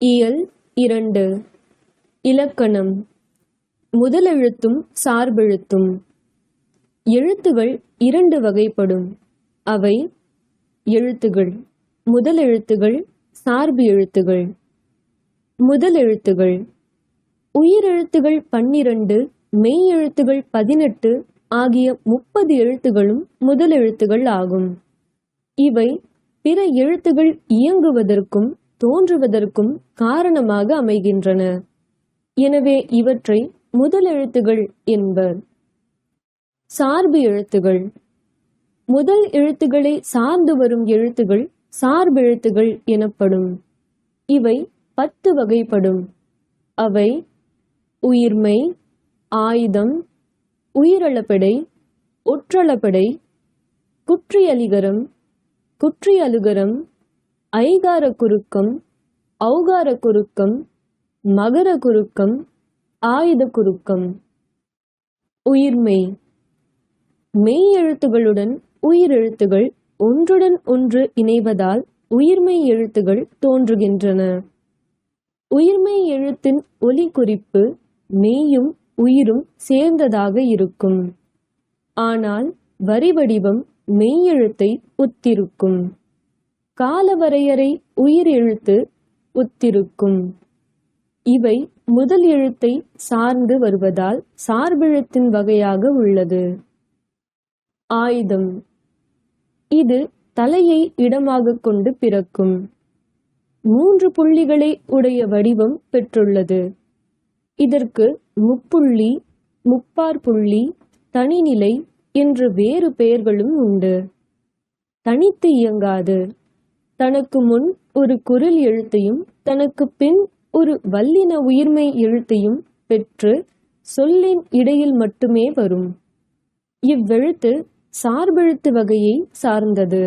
இயல் இரண்டு. இலக்கணம். முதலெழுத்தும் சார்பெழுத்தும். எழுத்துகள் இரண்டு வகைப்படும். அவை எழுத்துகள். முதலெழுத்துகள் சார்பு எழுத்துகள். முதலெழுத்துகள். உயிரெழுத்துகள் பன்னிரண்டு மெய் எழுத்துகள் பதினெட்டு ஆகிய முப்பது எழுத்துகளும் முதலெழுத்துகள் ஆகும். இவை பிற எழுத்துகள் இயங்குவதற்கும் தோன்றுவதற்கும் காரணமாக அமைகின்றன. எனவே இவற்றை முதலெழுத்துகள் என்பர். சார்பு எழுத்துகள். முதல் எழுத்துக்களை சார்ந்து வரும் எழுத்துகள் சார்பெழுத்துகள் எனப்படும். இவை பத்து வகைப்படும். அவை உயிர்மை ஆயுதம் உயிரளப்படை ஒற்றளப்படை குற்றியலிகரம் குற்றியலுகரம் ஐகார குறுக்கம் ஔகார குறுக்கம் மகர குறுக்கம் ஆயுத குறுக்கம் உயிர்மெய். மெய் எழுத்துகளுடன் உயிரெழுத்துகள் ஒன்றுடன் ஒன்று இணைவதால் உயிர்மெய் எழுத்துகள் தோன்றுகின்றன. உயிர்மெய் எழுத்தின் ஒலி குறிப்பு மெய்யும் உயிரும் சேர்ந்ததாக இருக்கும். ஆனால் வரி வடிவம் மெய் எழுத்தை ஒத்திருக்கும். காலவரையறை உயிர் எழுத்து ஒத்திருக்கும். இவை முதல் எழுத்தை சார்ந்து வருவதால் சார்பெழுத்தின் வகையாக உள்ளது. ஆயுதம். இது தலையை இடமாக கொண்டு பிறக்கும். மூன்று புள்ளிகளை உடைய வடிவம் பெற்றுள்ளது. இதற்கு முப்புள்ளி முப்பார் புள்ளி தனிநிலை என்று வேறு பெயர்களும் உண்டு. தனித்து இயங்காது. தனக்கு முன் ஒரு குரல் எழுத்தையும் தனக்கு பின் ஒரு வல்லின உயிர்மை எழுத்தையும் பெற்று சொல்லின் இடையில் மட்டுமே வரும். இவ்வெழுத்து சார்பெழுத்து வகையை சார்ந்தது.